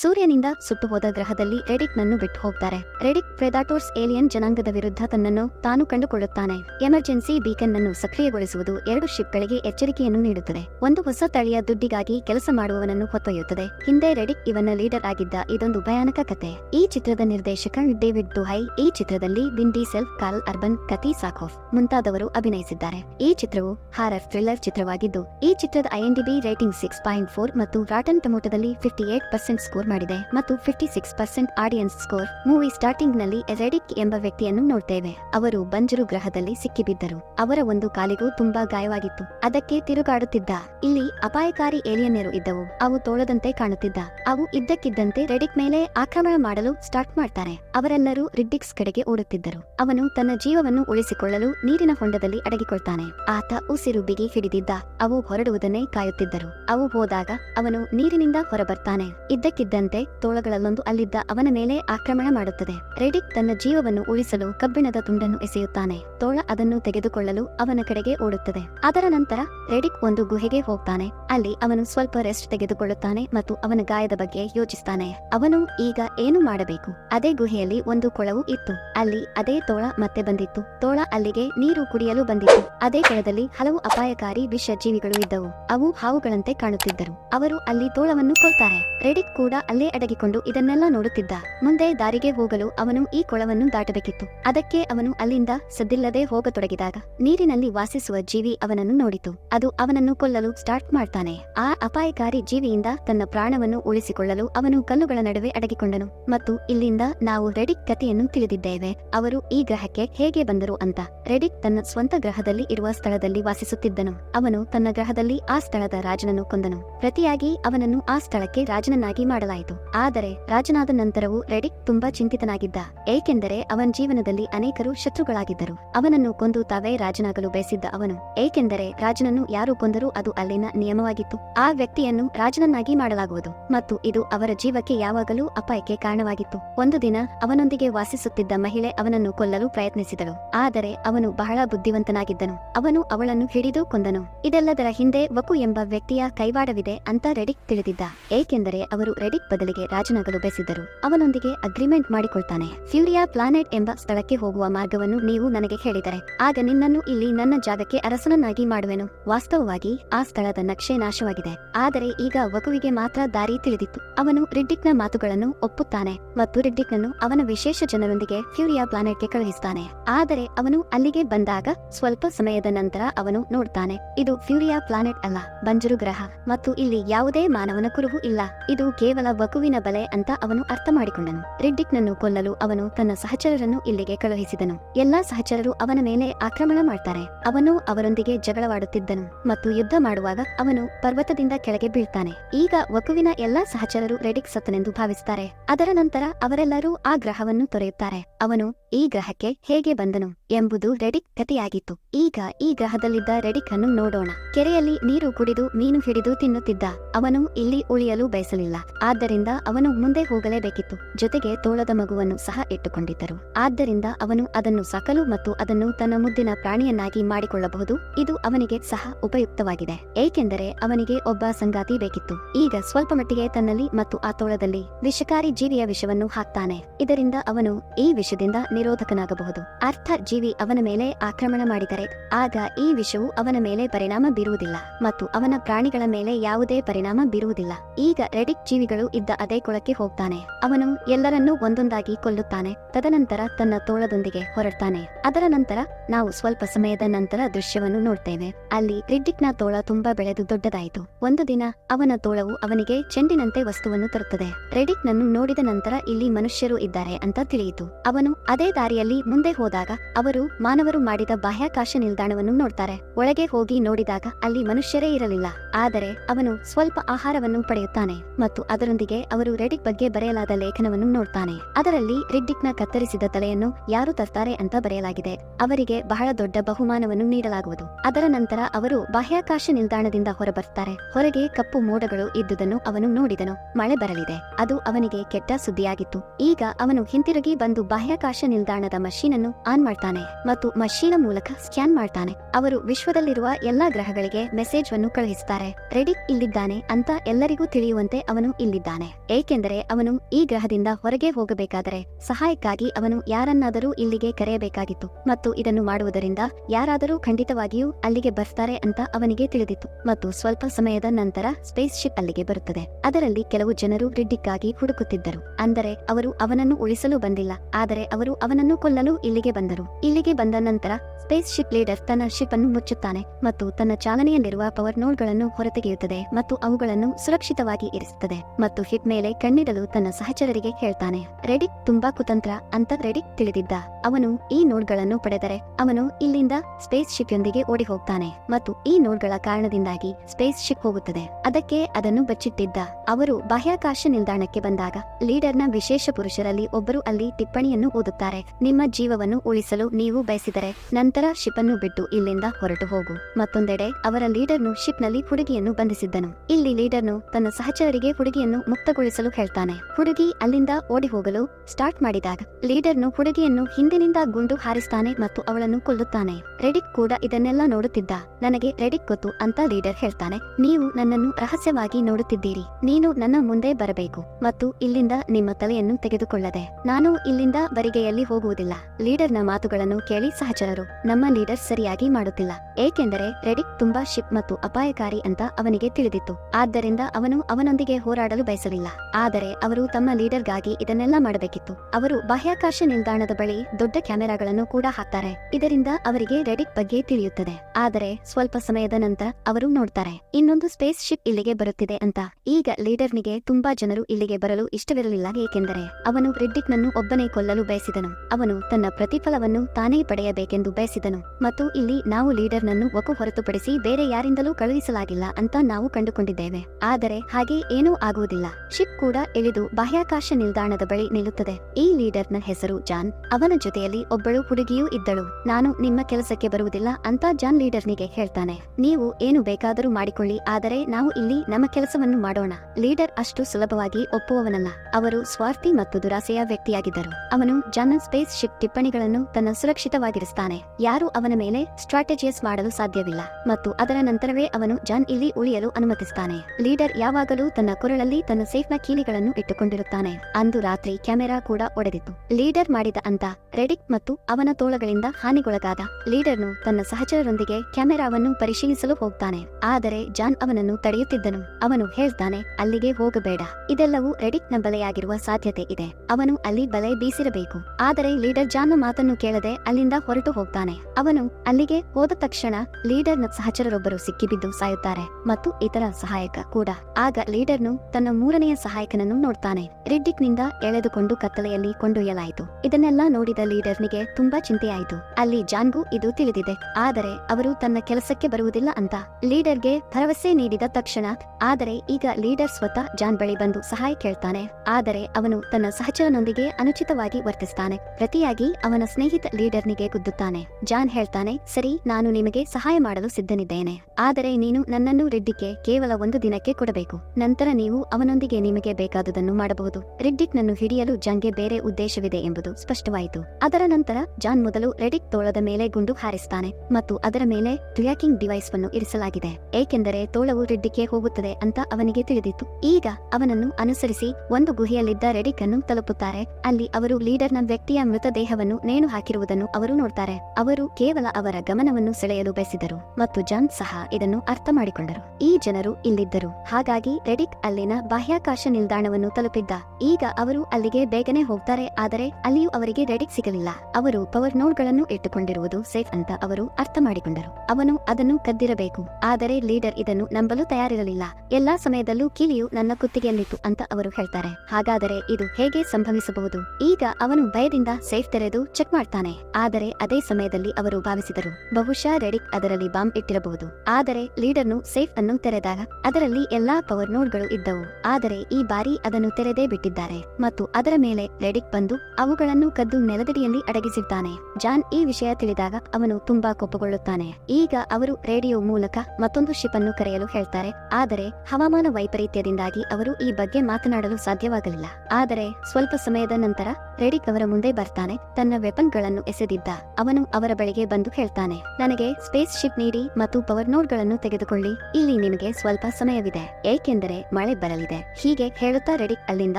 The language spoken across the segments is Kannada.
ಸೂರ್ಯನಿಂದ ಸುಟ್ಟು ಹೋದ ಗ್ರಹದಲ್ಲಿ ರೆಡಿಕ್ ನನ್ನು ಬಿಟ್ಟು ಹೋಗ್ತಾರೆ ರೆಡಿಕ್ ಪ್ರೆದಾಟೋರ್ಸ್ ಏಲಿಯನ್ ಜನಾಂಗದ ವಿರುದ್ಧ ತನ್ನನ್ನು ತಾನು ಕಂಡುಕೊಳ್ಳುತ್ತಾನೆ. ಎಮರ್ಜೆನ್ಸಿ ಬೀಕನ್ ಅನ್ನು ಸಕ್ರಿಯಗೊಳಿಸುವುದು ಎರಡು ಶಿಪ್ಗಳಿಗೆ ಎಚ್ಚರಿಕೆಯನ್ನು ನೀಡುತ್ತದೆ. ಒಂದು ಹೊಸ ತಳಿಯ ದುಡ್ಡಿಗಾಗಿ ಕೆಲಸ ಮಾಡುವವನನ್ನು ಹೊತ್ತೊಯ್ಯುತ್ತದೆ. ಹಿಂದೆ ರೆಡಿಕ್ ಇವನ ಲೀಡರ್ ಆಗಿದ್ದ ಇದೊಂದು ಭಯಾನಕ ಕತೆ. ಈ ಚಿತ್ರದ ನಿರ್ದೇಶಕ ಡೇವಿಡ್ ದುಹೈ, ಈ ಚಿತ್ರದಲ್ಲಿ ವಿನ್ ಡೀಸೆಲ್, ಕಾರ್ಲ್ ಅರ್ಬನ್ ಕತಿ ಸಾಖೋಫ್ ಮುಂತಾದವರು ಅಭಿನಯಿಸಿದ್ದಾರೆ. ಈ ಚಿತ್ರವು ಹಾರರ್ ಥ್ರಿಲ್ಲರ್ ಚಿತ್ರವಾಗಿದ್ದು, ಈ ಚಿತ್ರದ IMDb rating six point four ಮತ್ತು ರಾಟನ್ ಟೊಮೊಟೊದಲ್ಲಿ ಫಿಫ್ಟಿ ಏಟ್ ಪರ್ಸೆಂಟ್ ಸ್ಕೋರ್ ಮಾಡಿದೆ ಮತ್ತು fifty six percent audience score movie ಸ್ಟಾರ್ಟಿಂಗ್ನಲ್ಲಿ ರೆಡಿಕ್ ಎಂಬ ವ್ಯಕ್ತಿಯನ್ನು ನೋಡ್ತೇವೆ. ಅವರು ಬಂಜರು ಗ್ರಹದಲ್ಲಿ ಸಿಕ್ಕಿಬಿದ್ದರು. ಅವರ ಒಂದು ಕಾಲಿಗೂ ತುಂಬಾ ಗಾಯವಾಗಿತ್ತು. ಅದಕ್ಕೆ ತಿರುಗಾಡುತ್ತಿದ್ದ. ಇಲ್ಲಿ ಅಪಾಯಕಾರಿ ಏಲಿಯನ್ಯರು ಇದ್ದವು. ಅವು ತೋಳದಂತೆ ಕಾಣುತ್ತಿದ್ದ. ಅವು ಇದ್ದಕ್ಕಿದ್ದಂತೆ ರೆಡಿಕ್ ಮೇಲೆ ಆಕ್ರಮಣ ಮಾಡಲು ಸ್ಟಾರ್ಟ್ ಮಾಡ್ತಾರೆ. ಅವರೆಲ್ಲರೂ ರಿಡ್ಡಿಕ್ಸ್ ಕಡೆಗೆ ಓಡುತ್ತಿದ್ದರು. ಅವನು ತನ್ನ ಜೀವವನ್ನು ಉಳಿಸಿಕೊಳ್ಳಲು ನೀರಿನ ಹೊಂಡದಲ್ಲಿ ಅಡಗಿಕೊಳ್ತಾನೆ. ಆತ ಉಸಿರು ಬಿಗಿ ಹಿಡಿದಿದ್ದ. ಅವು ಹೊರಡುವುದನ್ನೇ ಕಾಯುತ್ತಿದ್ದರು. ಅವು ಹೋದಾಗ ಅವನು ನೀರಿನಿಂದ ಹೊರಬರ್ತಾನೆ. ಇದ್ದಕ್ಕಿದ್ದಂತೆ ತೋಳಗಳಲ್ಲೊಂದು ಅಲ್ಲಿದ್ದ ಅವನ ಮೇಲೆ ಆಕ್ರಮಣ ಮಾಡುತ್ತದೆ. ರೆಡಿಕ್ ತನ್ನ ಜೀವವನ್ನು ಉಳಿಸಲು ಕಬ್ಬಿಣದ ತುಂಡನ್ನು ಎಸೆಯುತ್ತಾನೆ. ತೋಳ ಅದನ್ನು ತೆಗೆದುಕೊಳ್ಳಲು ಅವನ ಕಡೆಗೆ ಓಡುತ್ತದೆ. ಅದರ ನಂತರ ರೆಡಿಕ್ ಒಂದು ಗುಹೆಗೆ ಹೋಗ್ತಾನೆ. ಅಲ್ಲಿ ಅವನು ಸ್ವಲ್ಪ ರೆಸ್ಟ್ ತೆಗೆದುಕೊಳ್ಳುತ್ತಾನೆ ಮತ್ತು ಅವನ ಗಾಯದ ಬಗ್ಗೆ ಯೋಚಿಸ್ತಾನೆ. ಅವನು ಈಗ ಏನು ಮಾಡಬೇಕು? ಅದೇ ಗುಹೆಯಲ್ಲಿ ಒಂದು ಕೊಳವು ಇತ್ತು. ಅಲ್ಲಿ ಅದೇ ತೋಳ ಮತ್ತೆ ಬಂದಿತ್ತು. ತೋಳ ಅಲ್ಲಿಗೆ ನೀರು ಕುಡಿಯಲು ಬಂದಿತ್ತು. ಅದೇ ಕೊಳದಲ್ಲಿ ಹಲವು ಅಪಾಯಕಾರಿ ವಿಷ ಜೀವಿಗಳು ಇದ್ದವು. ಅವು ಹಾವುಗಳಂತೆ ಕಾಣುತ್ತಿದ್ದರು. ಅವರು ಅಲ್ಲಿ ತೋಳವನ್ನು ಕೊಲ್ತಾರೆ. ರೆಡಿಕ್ ಕೂಡ ಅಲ್ಲೇ ಅಡಗಿಕೊಂಡು ಇದನ್ನೆಲ್ಲ ನೋಡುತ್ತಿದ್ದ. ಮುಂದೆ ದಾರಿಗೆ ಹೋಗಲು ಅವನು ಈ ಕೊಳವನ್ನು ದಾಟಬೇಕಿತ್ತು. ಅದಕ್ಕೆ ಅವನು ಅಲ್ಲಿಂದ ಸದ್ದಿಲ್ಲದೆ ಹೋಗತೊಡಗಿದಾಗ ನೀರಿನಲ್ಲಿ ವಾಸಿಸುವ ಜೀವಿ ಅವನನ್ನು ನೋಡಿತು. ಅದು ಅವನನ್ನು ಕೊಲ್ಲಲು ಸ್ಟಾರ್ಟ್ ಮಾಡ್ತಾನೆ. ಆ ಅಪಾಯಕಾರಿ ಜೀವಿಯಿಂದ ತನ್ನ ಪ್ರಾಣವನ್ನು ಉಳಿಸಿಕೊಳ್ಳಲು ಅವನು ಕಲ್ಲುಗಳ ನಡುವೆ ಅಡಗಿಕೊಂಡನು. ಮತ್ತು ಇಲ್ಲಿಂದ ನಾವು ರೆಡಿಕ್ ಕಥೆಯನ್ನು ತಿಳಿದಿದ್ದೇವೆ. ಅವರು ಈ ಗ್ರಹಕ್ಕೆ ಹೇಗೆ ಬಂದರು ಅಂತ. ರೆಡಿಕ್ ತನ್ನ ಸ್ವಂತ ಗ್ರಹದಲ್ಲಿ ಇರುವ ಸ್ಥಳದಲ್ಲಿ ವಾಸಿಸುತ್ತಿದ್ದನು. ಅವನು ತನ್ನ ಗ್ರಹದಲ್ಲಿ ಆ ಸ್ಥಳದ ರಾಜನನ್ನು ಕೊಂದನು. ಪ್ರತಿಯಾಗಿ ಅವನನ್ನು ಆ ಸ್ಥಳಕ್ಕೆ ರಾಜನನ್ನಾಗಿ ಮಾಡಲಾಯಿತು. ಆದರೆ ರಾಜನಾದ ನಂತರವೂ ರೆಡಿಕ್ ತುಂಬಾ ಚಿಂತಿತನಾಗಿದ್ದ, ಏಕೆಂದರೆ ಅವನ ಜೀವನದಲ್ಲಿ ಅನೇಕರು ಶತ್ರುಗಳಾಗಿದ್ದರು. ಅವನನ್ನು ಕೊಂದು ತಾವೇ ರಾಜನಾಗಲು ಬಯಸಿದ್ದ ಅವನು, ಏಕೆಂದರೆ ರಾಜನನ್ನು ಯಾರು ಕೊಂದರೂ ಅದು ಅಲ್ಲಿನ ನಿಯಮವಾಗಿತ್ತು. ಆ ವ್ಯಕ್ತಿಯನ್ನು ರಾಜನನ್ನಾಗಿ ಮಾಡಲಾಗುವುದು, ಮತ್ತು ಇದು ಅವರ ಜೀವಕ್ಕೆ ಯಾವಾಗಲೂ ಅಪಾಯಕ್ಕೆ ಕಾರಣವಾಗಿತ್ತು. ಒಂದು ದಿನ ಅವನೊಂದಿಗೆ ವಾಸಿಸುತ್ತಿದ್ದ ಮಹಿಳೆ ಅವನನ್ನು ಕೊಲ್ಲಲು ಪ್ರಯತ್ನಿಸಿದಳು, ಆದರೆ ಅವನು ಬಹಳ ಬುದ್ಧಿವಂತನಾಗಿದ್ದನು. ಅವನು ಅವಳನ್ನು ಹಿಡಿದು ಕೊಂದನು. ಇದೆಲ್ಲದರ ಹಿಂದೆ ವಕು ಎಂಬ ವ್ಯಕ್ತಿಯ ಕೈವಾಡವಿದೆ ಅಂತ ರೆಡಿಕ್ ತಿಳಿದಿದ್ದ, ಏಕೆಂದರೆ ಅವರು ರೆಡಿಕ್ ಬದಲಿಗೆ ರಾಜನಾಗಲು ಬಯಸಿದ್ದರು. ಅವನೊಂದಿಗೆ ಅಗ್ರಿಮೆಂಟ್ ಮಾಡಿಕೊಳ್ತಾನೆ. ಫ್ಯೂರಿಯಾ ಪ್ಲಾನೆಟ್ ಎಂಬ ಸ್ಥಳಕ್ಕೆ ಹೋಗುವ ಮಾರ್ಗವನ್ನು ನೀವು ನನಗೆ ಹೇಳಿದರೆ. ಆಗ ನಿನ್ನನ್ನು ಇಲ್ಲಿ ನನ್ನ ಜಾಗಕ್ಕೆ ಅರಸನನ್ನಾಗಿ ಮಾಡುವೆನು. ವಾಸ್ತವವಾಗಿ ಆ ಸ್ಥಳದ ನಕ್ಷೆ ನಾಶವಾಗಿದೆ. ಆದರೆ ಈಗ ವಕುವಿಗೆ ಮಾತ್ರ ದಾರಿ ತಿಳಿದಿತ್ತು. ಅವನು ರಿಡ್ಡಿಕ್ನ ಮಾತುಗಳನ್ನು ಒಪ್ಪುತ್ತಾನೆ ಮತ್ತು ರಿಡ್ಡಿಕ್ನನ್ನು ಅವನ ವಿಶೇಷ ಜನರೊಂದಿಗೆ ಫ್ಯೂರಿಯಾ ಪ್ಲಾನೆಟ್ಗೆ ಕಳುಹಿಸುತ್ತಾನೆ ಆದರೆ ಅವನು ಅಲ್ಲಿಗೆ ಬಂದಾಗ ಸ್ವಲ್ಪ ಸಮಯದ ನಂತರ ಅವನು ನೋಡ್ತಾನೆ. ಇದು ಫ್ಯೂರಿಯಾ ಪ್ಲಾನೆಟ್ ಅಲ್ಲ, ಬಂಜರು ಗ್ರಹ. ಮತ್ತು ಇಲ್ಲಿ ಯಾವುದೇ ಮಾನವನ ಕುರುಹು ಇಲ್ಲ. ಇದು ಕೇವಲ ವಕುವಿನ ಬಲೆ ಅಂತ ಅವನು ಅರ್ಥ ಮಾಡಿಕೊಂಡನು. ರೆಡ್ಡಿಕ್ನನ್ನು ಕೊಲ್ಲಲು ಅವನು ತನ್ನ ಸಹಚರರನ್ನು ಇಲ್ಲಿಗೆ ಕಳುಹಿಸಿದನು. ಎಲ್ಲಾ ಸಹಚರರು ಅವನ ಮೇಲೆ ಆಕ್ರಮಣ ಮಾಡ್ತಾರೆ. ಅವನು ಅವರೊಂದಿಗೆ ಜಗಳವಾಡುತ್ತಿದ್ದನು ಮತ್ತು ಯುದ್ಧ ಮಾಡುವಾಗ ಅವನು ಪರ್ವತದಿಂದ ಕೆಳಗೆ ಬೀಳ್ತಾನೆ. ಈಗ ವಕುವಿನ ಎಲ್ಲಾ ಸಹಚರರು ರೆಡಿಕ್ ಸತ್ತನೆಂದು ಭಾವಿಸುತ್ತಾರೆ ಅದರ ನಂತರ ಅವರೆಲ್ಲರೂ ಆ ಗ್ರಹವನ್ನು ತೊರೆಯುತ್ತಾರೆ. ಅವನು ಈ ಗ್ರಹಕ್ಕೆ ಹೇಗೆ ಬಂದನು ಎಂಬುದು ರೆಡಿಕ್ ಕಥೆಯಾಗಿತ್ತು ಈಗ ಈ ಗ್ರಹದಲ್ಲಿದ್ದ ರೆಡಿಕ್ ಅನ್ನು ನೋಡೋಣ. ಕೆರೆಯಲ್ಲಿ ನೀರು ಕುಡಿದು ಮೀನು ಹಿಡಿದು ತಿನ್ನುತ್ತಿದ್ದ ಅವನು ಇಲ್ಲಿ ಉಳಿಯಲು ಬಯಸಲಿಲ್ಲ. ಆದ್ದರಿಂದ ಅವನು ಮುಂದೆ ಹೋಗಲೇಬೇಕಿತ್ತು. ಜೊತೆಗೆ ತೋಳದ ಮಗುವನ್ನು ಸಹ ಇಟ್ಟುಕೊಂಡಿದ್ದರು. ಆದ್ದರಿಂದ ಅವನು ಅದನ್ನು ಸಾಕಲು ಮತ್ತು ಅದನ್ನು ತನ್ನ ಮುದ್ದಿನ ಪ್ರಾಣಿಯನ್ನಾಗಿ ಮಾಡಿಕೊಳ್ಳಬಹುದು. ಇದು ಅವನಿಗೆ ಸಹ ಉಪಯುಕ್ತವಾಗಿದೆ. ಏಕೆಂದರೆ ಅವನಿಗೆ ಒಬ್ಬ ಸಂಗಾತಿ ಬೇಕಿತ್ತು. ಈಗ ಸ್ವಲ್ಪ ಮಟ್ಟಿಗೆ ತನ್ನಲ್ಲಿ ಮತ್ತು ಆ ತೋಳದಲ್ಲಿ ವಿಷಕಾರಿ ಜೀವಿಯ ವಿಷವನ್ನು ಹಾಕ್ತಾನೆ. ಇದರಿಂದ ಅವನು ಈ ವಿಷದಿಂದ ನಿರೋಧಕನಾಗಬಹುದು. ಅರ್ಥ, ಜೀವಿ ಅವನ ಮೇಲೆ ಆಕ್ರಮಣ ಮಾಡಿದರೆ ಆಗ ಈ ವಿಷವು ಅವನ ಮೇಲೆ ಪರಿಣಾಮ ಬೀರುವುದಿಲ್ಲ ಮತ್ತು ಅವನ ಪ್ರಾಣಿಗಳ ಮೇಲೆ ಯಾವುದೇ ಪರಿಣಾಮ ಬೀರುವುದಿಲ್ಲ. ಈಗ ರೆಡಿಕ್ ಜೀವಿಗಳು ಇದ್ದ ಅದೇ ಕೊಳಕ್ಕೆ ಹೋಗ್ತಾನೆ. ಅವನು ಎಲ್ಲರನ್ನೂ ಒಂದೊಂದಾಗಿ ಕೊಲ್ಲುತ್ತಾನೆ. ತದನಂತರ ತನ್ನ ತೋಳದೊಂದಿಗೆ ಹೊರಡ್ತಾನೆ. ಅದರ ನಂತರ ನಾವು ಸ್ವಲ್ಪ ಸಮಯದ ನಂತರ ದೃಶ್ಯವನ್ನು ನೋಡ್ತೇವೆ. ಅಲ್ಲಿ ರಿಡ್ಡಿಕ್ನ ತೋಳ ತುಂಬಾ ಬೆಳೆದು ದೊಡ್ಡದಾಯಿತು. ಒಂದು ದಿನ ಅವನ ತೋಳವು ಅವನಿಗೆ ಚೆಂಡಿನಂತೆ ವಸ್ತುವನ್ನು ತರುತ್ತದೆ. ರೆಡಿಕ್ ನನ್ನು ನೋಡಿದ ನಂತರ ಇಲ್ಲಿ ಮನುಷ್ಯರು ಇದ್ದಾರೆ ಅಂತ ತಿಳಿಯಿತು. ಅವನು ಅದೇ ದಾರಿಯಲ್ಲಿ ಮುಂದೆ ಹೋದಾಗ ಅವರು ಮಾನವರು ಮಾಡಿದ ಬಾಹ್ಯಾಕಾಶ ನಿಲ್ದಾಣವನ್ನು ನೋಡ್ತಾರೆ. ಒಳಗೆ ಹೋಗಿ ನೋಡಿದಾಗ ಅಲ್ಲಿ ಮನುಷ್ಯರೇ ಇರಲಿಲ್ಲ. ಆದರೆ ಅವನು ಸ್ವಲ್ಪ ಆಹಾರವನ್ನು ಪಡೆಯುತ್ತಾನೆ ಮತ್ತು ಅದರೊಂದಿಗೆ ಅವರು ರೆಡಿಕ್ ಬಗ್ಗೆ ಬರೆಯಲಾದ ಲೇಖನವನ್ನು ನೋಡ್ತಾನೆ. ಅದರಲ್ಲಿ ರಿಡ್ಡಿಕ್ನ ಕತ್ತರಿಸಿದ ತಲೆಯನ್ನು ಯಾರು ತರ್ತಾರೆ ಅಂತ ಬರೆಯಲಾಗಿದೆ. ಅವರಿಗೆ ಬಹಳ ದೊಡ್ಡ ಬಹುಮಾನವನ್ನು ನೀಡಲಾಗುವುದು. ಅದರ ನಂತರ ಅವರು ಬಾಹ್ಯಾಕಾಶ ನಿಲ್ದಾಣದಿಂದ ಹೊರಬರ್ತಾರೆ. ಹೊರಗೆ ಕಪ್ಪು ಮೋಡಗಳು ಇದ್ದುದನ್ನು ಅವನು ನೋಡಿದನು. ಮಳೆ ಬರಲಿದೆ. ಅದು ಅವನಿಗೆ ಕೆಟ್ಟ ಸುದ್ದಿಯಾಗಿತ್ತು. ಈಗ ಅವನು ಹಿಂತಿರುಗಿ ಬಂದು ಬಾಹ್ಯಾಕಾಶ ನಿಲ್ದಾಣದ ಮಷೀನ್ ಅನ್ನು ಆನ್ ಮಾಡ್ತಾನೆ ಮತ್ತು ಮಷೀನ್ ಮೂಲಕ ಸ್ಕ್ಯಾನ್ ಮಾಡ್ತಾನೆ. ಅವರು ವಿಶ್ವದಲ್ಲಿರುವ ಎಲ್ಲಾ ಗ್ರಹಗಳಿಗೆ ಮೆಸೇಜ್ ಅನ್ನು ಕಳುಹಿಸುತ್ತಾರೆ ರೆಡಿಕ್ ಇಲ್ಲಿದ್ದಾನೆ ಅಂತ ಎಲ್ಲರಿಗೂ ತಿಳಿಯುವಂತೆ ಅವನು ಇಲ್ಲಿದ್ದಾನೆ. ಮಾಡುತ್ತಿದ್ದಾನೆ ಏಕೆಂದರೆ ಅವನು ಈ ಗ್ರಹದಿಂದ ಹೊರಗೆ ಹೋಗಬೇಕಾದರೆ ಸಹಾಯಕ್ಕಾಗಿ ಅವನು ಯಾರನ್ನಾದರೂ ಇಲ್ಲಿಗೆ ಕರೆಯಬೇಕಾಗಿತ್ತು ಮತ್ತು ಇದನ್ನು ಮಾಡುವುದರಿಂದ ಯಾರಾದರೂ ಖಂಡಿತವಾಗಿಯೂ ಅಲ್ಲಿಗೆ ಬರ್ತಾರೆ ಅಂತ ಅವನಿಗೆ ತಿಳಿದಿತ್ತು ಮತ್ತು ಸ್ವಲ್ಪ ಸಮಯದ ನಂತರ ಸ್ಪೇಸ್ ಶಿಪ್ ಅಲ್ಲಿಗೆ ಬರುತ್ತದೆ. ಅದರಲ್ಲಿ ಕೆಲವು ಜನರು ರಿಡ್ಡಿಕ್ಕಾಗಿ ಹುಡುಕುತ್ತಿದ್ದರು. ಅಂದರೆ ಅವರು ಅವನನ್ನು ಉಳಿಸಲು ಬಂದಿಲ್ಲ. ಆದರೆ ಅವರು ಅವನನ್ನು ಕೊಲ್ಲಲು ಇಲ್ಲಿಗೆ ಬಂದರು. ಇಲ್ಲಿಗೆ ಬಂದ ನಂತರ ಸ್ಪೇಸ್ ಶಿಪ್ ಲೀಡರ್ ತನ್ನ ಶಿಪ್ ಅನ್ನು ಮುಚ್ಚುತ್ತಾನೆ ಮತ್ತು ತನ್ನ ಚಾಲನೆಯಲ್ಲಿರುವ ಪವರ್ ನೋಡ್ಗಳನ್ನು ಹೊರತೆಗೆಯುತ್ತದೆ ಮತ್ತು ಅವುಗಳನ್ನು ಸುರಕ್ಷಿತವಾಗಿ ಇರಿಸುತ್ತದೆ ಮತ್ತು ಹಿಟ್ ಮೇಲೆ ಕಣ್ಣಿಡಲು ತನ್ನ ಸಹಚರರಿಗೆ ಹೇಳ್ತಾನೆ, ರೆಡಿಕ್ ತುಂಬಾ ಕುತಂತ್ರ ಅಂತ ರೆಡಿಕ್ ತಿಳಿದಿದ್ದ. ಅವನು ಈ ನೋಡ್ಗಳನ್ನು ಪಡೆದರೆ ಅವನು ಇಲ್ಲಿಂದ ಸ್ಪೇಸ್ ಶಿಪ್ ಯೊಂದಿಗೆ ಓಡಿ ಹೋಗ್ತಾನೆ ಮತ್ತು ಈ ನೋಡ್ಗಳ ಕಾರಣದಿಂದಾಗಿ ಸ್ಪೇಸ್ ಶಿಪ್ ಹೋಗುತ್ತದೆ. ಅದಕ್ಕೆ ಅದನ್ನು ಬಚ್ಚಿಟ್ಟಿದ್ದ. ಅವರು ಬಾಹ್ಯಾಕಾಶ ನಿಲ್ದಾಣಕ್ಕೆ ಬಂದಾಗ ಲೀಡರ್ನ ವಿಶೇಷ ಪುರುಷರಲ್ಲಿ ಒಬ್ಬರು ಅಲ್ಲಿ ಟಿಪ್ಪಣಿಯನ್ನು ಓದುತ್ತಾರೆ. ನಿಮ್ಮ ಜೀವವನ್ನು ಉಳಿಸಲು ನೀವು ಬಯಸಿದರೆ ನಂತರ ಶಿಪ್ ಅನ್ನು ಬಿಟ್ಟು ಇಲ್ಲಿಂದ ಹೊರಟು ಹೋಗು. ಮತ್ತೊಂದೆಡೆ ಅವರ ಲೀಡರ್ನು ಶಿಪ್ನಲ್ಲಿ ಹುಡುಗಿಯನ್ನು ಬಂಧಿಸಿದ್ದನು. ಇಲ್ಲಿ ಲೀಡರ್ನು ತನ್ನ ಸಹಚರರಿಗೆ ಹುಡುಗಿಯನ್ನು ಮುಕ್ತಗೊಳಿಸಲು ಹೇಳ್ತಾನೆ. ಹುಡುಗಿ ಅಲ್ಲಿಂದ ಓಡಿ ಹೋಗಲು ಸ್ಟಾರ್ಟ್ ಮಾಡಿದಾಗ, ಲೀಡರ್ನು ಹುಡುಗಿಯನ್ನು ಹಿಂದಿನಿಂದ ಗುಂಡು ಹಾರಿಸ್ತಾನೆ ಮತ್ತು ಅವಳನ್ನು ಕೊಲ್ಲುತ್ತಾನೆ. ರೆಡಿಕ್ ಕೂಡ ಇದನ್ನೆಲ್ಲ ನೋಡುತ್ತಿದ್ದ. ನನಗೆ ರೆಡಿಕ್ ಗೊತ್ತು ಅಂತ ಲೀಡರ್ ಹೇಳ್ತಾನೆ. ನೀವು ನನ್ನನ್ನು ರಹಸ್ಯವಾಗಿ ನೋಡುತ್ತಿದ್ದೀರಿ. ನೀನು ನನ್ನ ಮುಂದೆ ಬರಬೇಕು ಮತ್ತು ಇಲ್ಲಿಂದ ನಿಮ್ಮ ತಲೆಯನ್ನು ತೆಗೆದುಕೊಳ್ಳದೆ. ನಾನು ಇಲ್ಲಿಂದ ಬರಿಗೆಯಲ್ಲಿ ಹೋಗುವುದಿಲ್ಲ. ಲೀಡರ್ನ ಮಾತುಗಳನ್ನು ಕೇಳಿ ಸಹಚರರು, ನಮ್ಮ ಲೀಡರ್ ಸರಿಯಾಗಿ ಮಾಡುತ್ತಿಲ್ಲ. ಏಕೆಂದರೆ ರೆಡಿಕ್ ತುಂಬಾ ಶಿಪ್ ಮತ್ತು ಅಪಾಯಕಾರಿ ಅಂತ ಅವನಿಗೆ ತಿಳಿದಿತ್ತು. ಆದ್ದರಿಂದ ಅವನು ಅವನೊಂದಿಗೆ ಹೋರಾಡಲು ಬಯಸಲಿಲ್ಲ. ಆದರೆ ಅವರು ತಮ್ಮ ಲೀಡರ್ಗಾಗಿ ಇದನ್ನೆಲ್ಲ ಮಾಡಬೇಕಿತ್ತು. ಅವರು ಬಾಹ್ಯಾಕಾಶ ನಿಲ್ದಾಣದ ಬಳಿ ದೊಡ್ಡ ಕ್ಯಾಮೆರಾಗಳನ್ನು ಕೂಡ ಹಾಕ್ತಾರೆ. ಇದರಿಂದ ಅವರಿಗೆ ರೆಡಿಕ್ ಬಗ್ಗೆ ತಿಳಿಯುತ್ತದೆ. ಆದರೆ ಸ್ವಲ್ಪ ಸಮಯದ ನಂತರ ಅವರು ನೋಡ್ತಾರೆ. ಇನ್ನೊಂದು ಸ್ಪೇಸ್ ಶಿಪ್ ಇಲ್ಲಿಗೆ ಬರುತ್ತಿದೆ ಅಂತ. ಈಗ ಲೀಡರ್ನಿಗೆ ತುಂಬಾ ಜನರು ಇಲ್ಲಿಗೆ ಬರಲು ಇಷ್ಟವಿರಲಿಲ್ಲ. ಏಕೆಂದರೆ ಅವನು ರೆಡ್ಡಿಕ್ನನ್ನು ಒಬ್ಬನೇ ಕೊಲ್ಲಲು ಬಯಸಿದನು. ಅವನು ತನ್ನ ಪ್ರತಿಫಲವನ್ನು ತಾನೇ ಪಡೆಯಬೇಕೆಂದು ಬಯಸಿದನು. ಮತ್ತು ಇಲ್ಲಿ ನಾವು ಲೀಡರ್ನನ್ನು ಒಕ್ಕು ಹೊರತುಪಡಿಸಿ ಬೇರೆ ಯಾರಿಂದಲೂ ಕಳುಹಿಸಲಾಗಿಲ್ಲ ಅಂತ ನಾವು ಕಂಡುಕೊಂಡಿದ್ದೇವೆ. ಆದರೆ ಹಾಗೆ ಏನೂ ಆಗುವುದಿಲ್ಲ. ಶಿಪ್ ಕೂಡ ಇಳಿದು ಬಾಹ್ಯಾಕಾಶ ನಿಲ್ದಾಣದ ಬಳಿ ನಿಲ್ಲುತ್ತದೆ. ಈ ಲೀಡರ್ನ ಹೆಸರು ಜಾನ್. ಅವನ ಜೊತೆಯಲ್ಲಿ ಒಬ್ಬಳು ಹುಡುಗಿಯೂ ಇದ್ದಳು. ನಾನು ನಿಮ್ಮ ಕೆಲಸಕ್ಕೆ ಬರುವುದಿಲ್ಲ ಅಂತ ಜಾನ್ ಲೀಡರ್ನಿಗೆ ಹೇಳ್ತಾನೆ. ನೀವು ಏನು ಬೇಕಾದರೂ ಮಾಡಿಕೊಳ್ಳಿ, ಆದರೆ ನಾವು ಇಲ್ಲಿ ನಮ್ಮ ಕೆಲಸವನ್ನು ಮಾಡೋಣ. ಲೀಡರ್ ಅಷ್ಟು ಸುಲಭವಾಗಿ ಒಪ್ಪುವವನಲ್ಲ. ಅವರು ಸ್ವಾರ್ಥಿ ಮತ್ತು ದುರಾಸೆಯ ವ್ಯಕ್ತಿಯಾಗಿದ್ದರು. ಅವನು ಜಾನ್ ಸ್ಪೇಸ್ ಶಿಪ್ ಟಿಪ್ಪಣಿಗಳನ್ನು ತನ್ನ ಸುರಕ್ಷಿತವಾಗಿರಿಸ್ತಾನೆ. ಯಾರು ಅವನ ಮೇಲೆ ಸ್ಟ್ರಾಟಜಿಯಸ್ ಮಾಡಲು ಸಾಧ್ಯವಿಲ್ಲ. ಮತ್ತು ಅದರ ನಂತರವೇ ಅವನು ಜಾನ್ ಇಲ್ಲಿ ಉಳಿಯಲು ಅನುಮತಿಸ್ತಾನೆ. ಲೀಡರ್ ಯಾವಾಗಲೂ ತನ್ನ ಕೊರಳಲ್ಲಿ ತನ್ನ ಸೇಫ್ನ ಕೀಲಿಗಳನ್ನು ಇಟ್ಟುಕೊಂಡಿರುತ್ತಾನೆ. ಅಂದು ರಾತ್ರಿ ಕ್ಯಾಮೆರಾ ಕೂಡ ಒಡೆದಿತ್ತು. ಲೀಡರ್ ಮಾಡಿದ ಅಂತ ರೆಡಿಕ್ ಮತ್ತು ಅವನ ತೋಳಗಳಿಂದ ಹಾನಿಗೊಳಗಾದ ಲೀಡರ್ನು ತನ್ನ ಸಹಚರರೊಂದಿಗೆ ಕ್ಯಾಮೆರಾವನ್ನು ಪರಿಶೀಲಿಸಲು ಹೋಗ್ತಾನೆ. ಆದರೆ ಜಾನ್ ಅವನನ್ನು ತಡೆಯುತ್ತಿದ್ದನು. ಅವನು ಹೇಳ್ತಾನೆ, ಅಲ್ಲಿಗೆ ಹೋಗಬೇಡ. ಇದೆಲ್ಲವೂ ರೆಡಿಕ್ನ ಬಲೆಯಾಗಿರುವ ಸಾಧ್ಯತೆ ಇದೆ. ಅವನು ಅಲ್ಲಿ ಬಲೆ ಬೀಸಿರಬೇಕು. ಆದರೆ ಲೀಡರ್ ಜಾನ್ನ ಮಾತನ್ನು ಕೇಳದೆ ಅಲ್ಲಿಂದ ಹೊರಟು ಹೋಗ್ತಾನೆ. ಅವನು ಅಲ್ಲಿಗೆ ಹೋದ ತಕ್ಷಣ ಲೀಡರ್ನ ಸಹಚರರೊಬ್ಬರು ಸಿಕ್ಕಿಬಿದ್ದು ಸಾಯುತ್ತಾರೆ ಮತ್ತು ಇತರ ಸಹಾಯಕ ಕೂಡ. ಆಗ ಲೀಡರ್ನು ತನ್ನ ಮೂರನೆಯ ಸಹಾಯಕನನ್ನು ನೋಡ್ತಾನೆ. ರಿಡ್ಡಿಕ್ನಿಂದ ಎಳೆದುಕೊಂಡು ಕತ್ತಲೆಯಲ್ಲಿ ಕೊಂಡೊಯ್ಯಲಾಯಿತು. ಇದನ್ನೆಲ್ಲ ನೋಡಿದ ಲೀಡರ್ನಿಗೆ ತುಂಬಾ ಚಿಂತೆಯಾಯಿತು. ಅಲ್ಲಿ ಜಾನ್ಗೂ ಇದು ತಿಳಿದಿದೆ. ಆದರೆ ಅವರು ತನ್ನ ಕೆಲಸಕ್ಕೆ ಬರುವುದಿಲ್ಲ ಅಂತ. ಲೀಡರ್ಗೆ ಭರವಸೆ ನೀಡಿದ ತಕ್ಷಣ, ಆದರೆ ಈಗ ಲೀಡರ್ ಸ್ವತಃ ಜಾನ್ ಬಳಿ ಬಂದು ಸಹಾಯ ಕೇಳ್ತಾನೆ. ಆದರೆ ಅವನು ತನ್ನ ಸಹಚರನೊಂದಿಗೆ ಅನುಚಿತವಾಗಿ ವರ್ತಿಸ್ತಾನೆ. ಪ್ರತಿಯಾಗಿ ಅವನ ಸ್ನೇಹಿತ ಲೀಡರ್ನಿಗೆ ಗುದ್ದುತ್ತಾನೆ. ಜಾನ್ ಹೇಳ್ತಾನೆ, ಸರಿ, ನಾನು ನಿಮಗೆ ಸಹಾಯ ಮಾಡಲು ಸಿದ್ಧನಿದ್ದೇನೆ. ಆದರೆ ನೀನು ನನ್ನನ್ನು ರೆಡ್ಡಿಗೆ ಕೇವಲ ಒಂದು ದಿನಕ್ಕೆ ಕೊಡಬೇಕು. ನಂತರ ನೀವು ಅವನೊಂದಿಗೆ ನಿಮಗೆ ಬೇಕಾದುದನ್ನು ಮಾಡಬಹುದು. ರಿಡ್ಡಿಕ್ ನನ್ನು ಹಿಡಿಯಲು ಜಾನ್ಗೆ ಬೇರೆ ಉದ್ದೇಶವಿದೆ ಎಂಬುದು ಸ್ಪಷ್ಟವಾಯಿತು. ಅದರ ನಂತರ ಜಾನ್ ಮೊದಲು ರೆಡಿಕ್ ತೋಳದ ಮೇಲೆ ಗುಂಡು ಹಾರಿಸ್ತಾನೆ ಮತ್ತು ಅದರ ಮೇಲೆ ಟ್ರ್ಯಾಕಿಂಗ್ ಡಿವೈಸ್ ಅನ್ನು ಇರಿಸಲಾಗಿದೆ. ಏಕೆಂದರೆ ತೋಳವು ರೆಡ್ಡಿಕ್ಗೆ ಹೋಗುತ್ತದೆ ಅಂತ ಅವನಿಗೆ ತಿಳಿದಿತ್ತು. ಈಗ ಅವನನ್ನು ಅನುಸರಿಸಿ ಒಂದು ಗುಹೆಯಲ್ಲಿದ್ದ ರೆಡಿಕ್ ಅನ್ನು ತಲುಪುತ್ತಾರೆ. ಅಲ್ಲಿ ಅವರು ಲೀಡರ್ನ ವ್ಯಕ್ತಿಯ ಮೃತದೇಹವನ್ನು ನೇಣು ಹಾಕಿರುವುದನ್ನು ಅವರು ನೋಡ್ತಾರೆ. ಅವರು ಕೇವಲ ಅವರ ಗಮನವನ್ನು ಸೆಳೆಯಲು ಬಯಸಿದರು ಮತ್ತು ಜಾನ್ ಸಹ ಇದನ್ನು ಅರ್ಥ ಮಾಡಿಕೊಂಡರು. ಈ ಜನರು ಇಲ್ಲಿದ್ದರು. ಹಾಗಾಗಿ ರೆಡಿಕ್ ಅಲ್ಲಿನ ಬಾಹ್ಯಾಕಾಶ ನಿಲ್ದಾಣವನ್ನು ತಲುಪಿದ್ದ. ಈಗ ಅವರು ಅಲ್ಲಿಗೆ ಬೇಗನೆ ಹೋಗ್ತಾರೆ, ಆದರೆ ಅಲ್ಲಿಯೂ ಅವರಿಗೆ ರೆಡಿಕ್ ಸಿಗಲಿಲ್ಲ. ಅವರು ಪವರ್ ನೋಡ್ಗಳನ್ನು ಇಟ್ಟುಕೊಂಡಿರುವುದು ಸೇಫ್ ಅಂತ ಅವರು ಅರ್ಥ ಮಾಡಿಕೊಂಡರು. ಅವನು ಅದನ್ನು ಕದ್ದಿರಬೇಕು, ಆದರೆ ಲೀಡರ್ ಇದನ್ನು ನಂಬಲು ತಯಾರಿರಲಿಲ್ಲ. ಎಲ್ಲಾ ಸಮಯದಲ್ಲೂ ಕಿಲಿಯು ನನ್ನ ಕುತ್ತಿಗೆಯಲ್ಲಿತ್ತು ಅಂತ ಅವರು ಹೇಳ್ತಾರೆ. ಹಾಗಾದರೆ ಇದು ಹೇಗೆ ಸಂಭವಿಸಬಹುದು? ಈಗ ಅವನು ಭಯದಿಂದ ಸೇಫ್ ತೆರೆದು ಚೆಕ್ ಮಾಡ್ತಾನೆ, ಆದರೆ ಅದೇ ಸಮಯದಲ್ಲಿ ಅವರು ಭಾವಿಸಿದರು. ಬಹುಶಃ ರೆಡಿಕ್ ಅದರಲ್ಲಿ ಬಾಂಬ್ ಇಟ್ಟಿರಬಹುದು, ಆದರೆ ಲೀಡರ್ನು ಸೇಫ್ ಅನ್ನು ತೆರೆದಾಗ ಅದರಲ್ಲಿ ಎಲ್ಲಾ ಪವರ್ ನೋಡ್ಗಳು ಇದ್ದವು. ಆದರೆ ಈ ಬಾರಿ ಅದನ್ನು ತೆರೆದೇ ಬಿಟ್ಟಿದ್ದಾರೆ ಮತ್ತು ಅದರ ಮೇಲೆ ರೆಡಿಕ್ ಬಂದು ಅವುಗಳನ್ನು ಕದ್ದು ನೆಲದಡಿಯಲ್ಲಿ ಅಡಗಿಸಿದ್ದಾನೆ. ಜಾನ್ ಈ ವಿಷಯ ತಿಳಿದಾಗ ಅವನು ತುಂಬಾ ಕೋಪಗೊಳ್ಳುತ್ತಾನೆ. ಈಗ ಅವರು ರೇಡಿಯೋ ಮೂಲಕ ಮತ್ತೊಂದು ಶಿಪ್ ಅನ್ನು ಕರೆಯಲು ಹೇಳ್ತಾರೆ. ಆದರೆ ಹವಾಮಾನ ವೈಪರೀತ್ಯದಿಂದಾಗಿ ಅವರು ಈ ಬಗ್ಗೆ ಮಾತನಾಡಲು ಸಾಧ್ಯವಾಗಲಿಲ್ಲ. ಆದರೆ ಸ್ವಲ್ಪ ಸಮಯದ ನಂತರ ರೆಡಿಕ್ ಅವರ ಮುಂದೆ ಬರ್ತಾನೆ. ತನ್ನ ವೆಪನ್ಗಳನ್ನು ಎಸೆದಿದ್ದ ಅವನು ಅವರ ಬಳಿಗೆ ಬಂದು ಹೇಳ್ತಾನೆ, ನನಗೆ ಸ್ಪೇಸ್ ಶಿಪ್ ನೀಡಿ ಮತ್ತು ಪವರ್ ನೋಡ್ಗಳನ್ನು ತೆಗೆದುಕೊಳ್ಳಿ. ಇಲ್ಲಿ ನಿಮಗೆ ಸ್ವಲ್ಪ ಸಮಯವಿದೆ. ಏಕೆಂದರೆ ಮಳೆ ಬರಲಿದೆ. ಹೀಗೆ ಹೇಳುತ್ತಾ ರೆಡಿಕ್ ಅಲ್ಲಿಂದ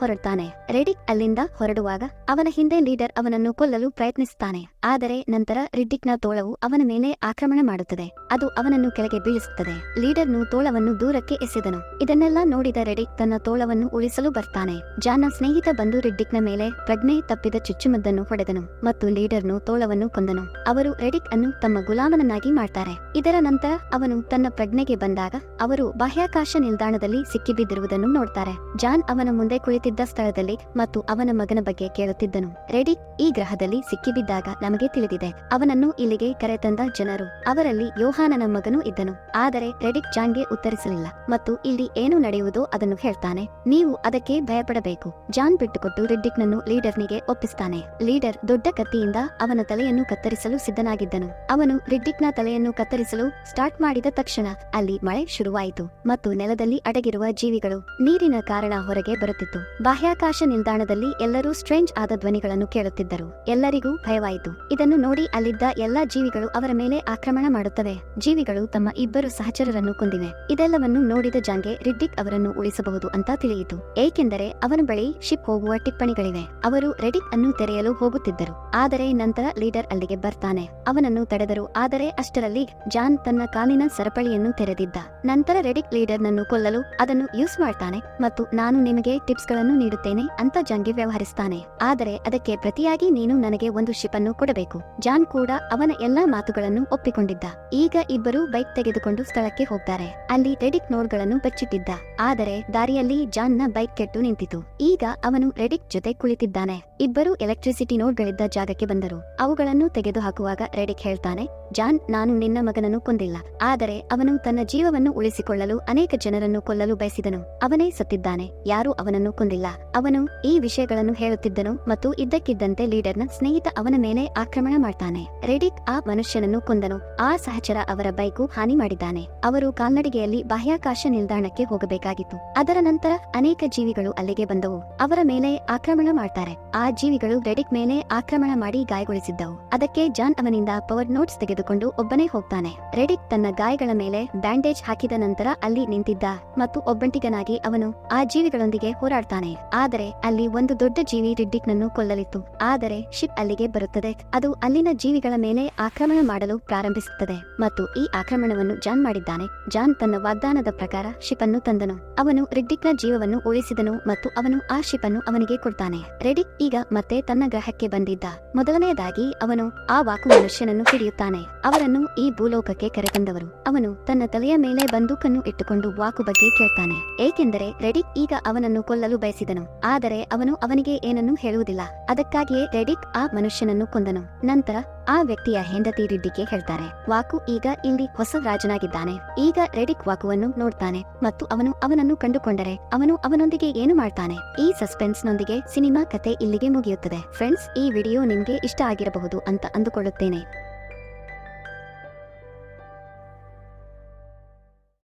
ಹೊರಡ್ತಾನೆ. ರೆಡಿಕ್ ಅಲ್ಲಿಂದ ಹೊರಡುವಾಗ ಅವನ ಹಿಂದೆ ಲೀಡರ್ ಅವನನ್ನು ಕೊಲ್ಲಲು ಪ್ರಯತ್ನಿಸುತ್ತಾನೆ ಆದರೆ ನಂತರ ರಿಡ್ಡಿಕ್ನ ತೋಳವು ಅವನ ಮೇಲೆ ಆಕ್ರಮಣ ಮಾಡುತ್ತದೆ. ಅದು ಅವನನ್ನು ಕೆಳಗೆ ಬೀಳಿಸುತ್ತದೆ. ಲೀಡರ್ನು ತೋಳವನ್ನು ದೂರಕ್ಕೆ ಎಸೆದನು. ಇದನ್ನೆಲ್ಲ ನೋಡಿದ ರೆಡಿಕ್ ತನ್ನ ತೋಳವನ್ನು ಉಳಿಸಲು ಬರ್ತಾನೆ. ಜಾನ್ನ ಸ್ನೇಹಿತ ಬಂದು ರಿಡ್ಡಿಕ್ನ ಮೇಲೆ ಪ್ರಜ್ಞೆ ತಪ್ಪಿದ ಚುಚ್ಚುಮದ್ದನ್ನು ಹೊಡೆದನು ಮತ್ತು ಲೀಡರ್ನು ತೋಳವನ್ನು ಕೊಂದನು. ಅವರು ರೆಡಿಕ್ ಅನ್ನು ತಮ್ಮ ಗುಲಾಮನನ್ನಾಗಿ ಮಾಡ್ತಾರೆ. ಇದರ ನಂತರ ಅವನು ತನ್ನ ಪ್ರಜ್ಞೆಗೆ ಬಂದಾಗ ಅವರು ಬಾಹ್ಯಾಕಾಶ ನಿಲ್ದಾಣದಲ್ಲಿ ಸಿಕ್ಕಿಬಿದ್ದಿರುವುದನ್ನು ನೋಡ್ತಾರೆ. ಜಾನ್ ಅವನ ಮುಂದೆ ಕುಳಿತಿದ್ದ ಸ್ಥಳದಲ್ಲಿ ಮತ್ತು ಅವನ ಮಗನ ಬಗ್ಗೆ ಕೇಳುತ್ತಿದ್ದನು. ರೆಡಿಕ್ ಈ ಗ್ರಹದಲ್ಲಿ ಸಿಕ್ಕಿಬಿದ್ದಾಗ ನಮಗೆ ತಿಳಿದಿದೆ. ಅವನನ್ನು ಇಲ್ಲಿಗೆ ಕರೆತಂದ ಜನರು. ಅವರಲ್ಲಿ ಯೋಹಾನನ ಮಗನು ಇದ್ದನು. ಆದರೆ ರೆಡಿಕ್ ಜಾನ್ಗೆ ಉತ್ತರಿಸಲಿಲ್ಲ. ಮತ್ತು ಇಲ್ಲಿ ಏನು ನಡೆಯುವುದೋ ಅದನ್ನು ಹೇಳ್ತಾನೆ. ನೀವು ಅದಕ್ಕೆ ಭಯಪಡಬೇಕು. ಜಾನ್ ಬಿಟ್ಟುಕೊಟ್ಟು ರೆಡ್ಡಿಕ್ನನ್ನು ಲೀಡರ್ನಿಗೆ ಒಪ್ಪಿಸ್ತಾನೆ. ಲೀಡರ್ ದೊಡ್ಡ ಕತ್ತಿಯಿಂದ ಅವನ ತಲೆಯನ್ನು ಕತ್ತರಿಸಲು ಸಿದ್ಧನಾಗಿದ್ದನು. ಅವನು ರಿಡ್ಡಿಕ್ನ ತಲೆಯನ್ನು ಕತ್ತರಿಸಲು ಸ್ಟಾರ್ಟ್ ಮಾಡಿದ ತಕ್ಷಣ ಅಲ್ಲಿ ಮಳೆ ಶುರುವಾಯಿತು. ಮತ್ತು ನೆಲದಲ್ಲಿ ಅಡಗಿರುವ ಜೀವಿಗಳು ನೀರಿನ ಕಾರಣ ಹೊರಗೆ ಬರುತ್ತಿತ್ತು. ಬಾಹ್ಯಾಕಾಶ ನಿಲ್ದಾಣದಲ್ಲಿ ಎಲ್ಲರೂ ಸ್ಟ್ರೇಂಜ್ ಆದ ಧ್ವನಿಗಳನ್ನು ಕೇಳುತ್ತಿದ್ದರು. ಎಲ್ಲರಿಗೂ ಭಯವಾಯಿತು. ಇದನ್ನು ನೋಡಿ ಅಲ್ಲಿದ್ದ ಎಲ್ಲಾ ಜೀವಿಗಳು ಅವರ ಮೇಲೆ ಆಕ್ರಮಣ ಮಾಡುತ್ತವೆ. ಜೀವಿಗಳು ತಮ್ಮ ಇಬ್ಬರು ಸಹಚರರನ್ನು ಕೊಂದಿವೆ. ಇದೆಲ್ಲವನ್ನು ನೋಡಿದ ಜಾಂಗೆ ರಿಡ್ಡಿಕ್ ಅವರನ್ನು ಉಳಿಸಬಹುದು ಅಂತ ತಿಳಿಯಿತು. ಏಕೆಂದರೆ ಅವನ ಬಳಿ ಶಿಪ್ ಹೋಗುವ ಟಿಪ್ಪಣಿಗಳಿವೆ. ಅವರು ರೆಡಿಕ್ ಅನ್ನು ತೆರೆಯಲು ಹೋಗುತ್ತಿದ್ದರು. ಆದರೆ ನಂತರ ಲೀಡರ್ ಅಲ್ಲಿಗೆ ಬರ್ತಾನೆ. ಅವನನ್ನು ತಡೆದರು. ಆದರೆ ಅಷ್ಟರಲ್ಲಿ ಜಾನ್ ತನ್ನ ಕಾಲಿನ ಸರಪಳಿಯನ್ನು ತೆರೆದಿದ್ದ. ನಂತರ ರೆಡಿಕ್ ಲೀಡರ್ ನನ್ನು ಕೊಲ್ಲಲು ಅದನ್ನು ಯೂಸ್ ಮಾಡ್ತಾನೆ ಮತ್ತು ನಾನು ನಿಮಗೆ ಟಿಪ್ಸ್ಗಳನ್ನು ನೀಡುತ್ತೇನೆ ಅಂತ ಜಾಂಗೆ ವ್ಯವಹರಿಸ್ತಾನೆ. ಆದರೆ ಅದಕ್ಕೆ ಪ್ರತಿಯಾಗಿ ನೀನು ನನಗೆ ಒಂದು ಶಿಪ್ ಅನ್ನು ಕೊಡಬೇಕು. ಜಾನ್ ಕೂಡ ಅವನ ಎಲ್ಲಾ ಮಾತುಗಳನ್ನು ಒಪ್ಪಿಕೊಂಡಿದ್ದ. ಈಗ ಇಬ್ಬರು ಬೈಕ್ ತೆಗೆದುಕೊಂಡು ಸ್ಥಳಕ್ಕೆ ಹೋಗ್ತಾರೆ. ಅಲ್ಲಿ ರೆಡಿಕ್ ನೋಡ್ಗಳನ್ನು ಬಚ್ಚಿಟ್ಟಿದ್ದ. ಆದರೆ ದಾರಿಯಲ್ಲಿ ಜಾನ್ನ ಬೈಕ್ ಕೆಟ್ಟು ನಿಂತಿತು. ಈಗ ಅವನು ರೆಡಿಕ್ ಜೊತೆ ಕುಳಿತಿದ್ದಾನೆ. ಇಬ್ಬರು ಎಲೆಕ್ಟ್ರಿಸಿಟಿ ನೋಡ್ಗಳಿದ್ದ ಜಾಗಕ್ಕೆ ಬಂದರು. ಅವುಗಳನ್ನು ತೆಗೆದು ಹಾಕುವಾಗ ರೆಡಿಕ್ ಹೇಳ್ತಾನೆ, ಜಾನ್, ನಾನು ನಿನ್ನ ಮಗನನ್ನು ಕೊಂದಿಲ್ಲ. ಆದರೆ ಅವನು ತನ್ನ ಜೀವವನ್ನು ಉಳಿಸಿಕೊಳ್ಳಲು ಅನೇಕ ಜನರನ್ನು ಕೊಲ್ಲಲು ಬಯಸಿದನು. ಅವನೇ ಸತ್ತಿದ್ದಾನೆ. ಯಾರೂ ಅವನನ್ನು ಕೊಂದಿಲ್ಲ. ಅವನು ಈ ವಿಷಯಗಳನ್ನು ಹೇಳುತ್ತಿದ್ದನು ಮತ್ತು ಇದ್ದಕ್ಕಿದ್ದಂತೆ ಲೀಡರ್ನ ಸ್ನೇಹಿತ ಅವನ ಮೇಲೆ ಆಕ್ರಮಣ ಮಾಡ್ತಾನೆ. ರೆಡಿಕ್ ಆ ಮನುಷ್ಯನನ್ನು ಕೊಂದನು. ಆ ಸಹಚರ ಅವರ ಬೈಕು ಹಾನಿ ಮಾಡಿದ್ದಾನೆ. ಅವರು ಕಾಲ್ನಡಿಗೆಯಲ್ಲಿ ಬಾಹ್ಯಾಕಾಶ ನಿಲ್ದಾಣಕ್ಕೆ ಹೋಗಬೇಕಾಗಿತ್ತು. ಅದರ ನಂತರ ಅನೇಕ ಜೀವಿಗಳು ಅಲ್ಲಿಗೆ ಬಂದವು. ಅವರ ಮೇಲೆ ಆಕ್ರಮಣ ಮಾಡ್ತಾರೆ. ಆ ಜೀವಿಗಳು ರೆಡಿಕ್ ಮೇಲೆ ಆಕ್ರಮಣ ಮಾಡಿ ಗಾಯಗೊಳಿಸಿದ್ದವು. ಅದಕ್ಕೆ ಜಾನ್ ಅವನಿಂದ ಪವರ್ ನೋಟ್ಸ್ ತೆಗೆದುಕೊಂಡು ಒಬ್ಬನೇ ಹೋಗ್ತಾನೆ. ರೆಡಿಕ್ ತನ್ನ ಗಾಯಗಳ ಮೇಲೆ ಬ್ಯಾಂಡೇಜ್ ಹಾಕಿದ ನಂತರ ಅಲ್ಲಿ ನಿಂತಿದ್ದ ಮತ್ತು ಒಬ್ಬಂಟಿಗನಾಗಿ ಅವನು ಆ ಜೀವಿಗಳೊಂದಿಗೆ ಹೋರಾಡ್ತಾನೆ. ಆದರೆ ಅಲ್ಲಿ ಒಂದು ದೊಡ್ಡ ಜೀವಿ ರಿಡ್ಡಿಕ್ ನನ್ನು ಕೊಲ್ಲಲಿತ್ತು. ಆದರೆ ಶಿಪ್ ಅಲ್ಲಿಗೆ ಬರುತ್ತದೆ. ಅದು ಅಲ್ಲಿನ ಜೀವಿಗಳ ಮೇಲೆ ಆಕ್ರಮಣ ಮಾಡಲು ಪ್ರಾರಂಭಿಸುತ್ತದೆ ಮತ್ತು ಈ ಆಕ್ರಮಣವನ್ನು ಜಾನ್ ಮಾಡಿದ್ದಾನೆ. ಜಾನ್ ತನ್ನ ವಾಗ್ದಾನದ ಪ್ರಕಾರ ಶಿಪ್ ಅನ್ನು ತಂದನು. ಅವನು ರಿಡ್ಡಿಕ್ನ ಜೀವವನ್ನು ಉಳಿಸಿದನು ಮತ್ತು ಅವನು ಆ ಶಿಪ್ ಅನ್ನು ಅವನಿಗೆ ಕೊಡ್ತಾನೆ. ರೆಡಿಕ್ ಈಗ ಮತ್ತೆ ತನ್ನ ಗ್ರಹಕ್ಕೆ ಬಂದಿದ್ದ. ಮೊದಲನೆಯದಾಗಿ ಅವನು ಆ ವಾಕು ಮನುಷ್ಯನನ್ನು ಹಿಡಿಯುತ್ತಾನೆ. ಅವರನ್ನು ಈ ಭೂಲೋಕಕ್ಕೆ ಕರೆತಂದವರು. ಅವನು ತನ್ನ ತಲೆಯ ಮೇಲೆ ಬಂದೂಕನ್ನು ಇಟ್ಟುಕೊಂಡು ವಾಕು ಬಗ್ಗೆ ಕೇಳ್ತಾನೆ. ಏಕೆಂದರೆ ರೆಡಿಕ್ ಈಗ ಅವನನ್ನು ಕೊಲ್ಲಲು ಬಯಸಿದನು. ಆದರೆ ಅವನು ಅವನಿಗೆ ಏನನ್ನೂ ಹೇಳುವುದಿಲ್ಲ. ಅದಕ್ಕಾಗಿಯೇ ರೆಡಿಕ್ ಆ ಮನುಷ್ಯನನ್ನು ಕೊಂದನು. ನಂತರ ಆ ವ್ಯಕ್ತಿಯ ಹೆಂಡತಿ ರಿಡ್ಡಿಗೆ ಹೇಳ್ತಾರೆ, ವಾಕು ಈಗ ಇಲ್ಲಿ ಹೊಸ ರಾಜನಾಗಿದ್ದಾನೆ. ಈಗ ರೆಡಿಕ್ ವಾಕುವನ್ನು ನೋಡ್ತಾನೆ ಮತ್ತು ಅವನು ಅವನನ್ನು ಕಂಡುಕೊಂಡರೆ ಅವನು ಅವನೊಂದಿಗೆ ಏನು ಮಾಡ್ತಾನೆ? ಈ ಸಸ್ಪೆನ್ಸ್ ನೊಂದಿಗೆ ಸಿನಿಮಾ ಕತೆ ಇಲ್ಲಿಗೆ ಮುಗಿಯುತ್ತದೆ. ಫ್ರೆಂಡ್ಸ್, ಈ ವಿಡಿಯೋ ನಿಮ್ಗೆ ಇಷ್ಟ ಆಗಿರಬಹುದು ಅಂತ ಅಂದುಕೊಳ್ಳುತ್ತೇನೆ.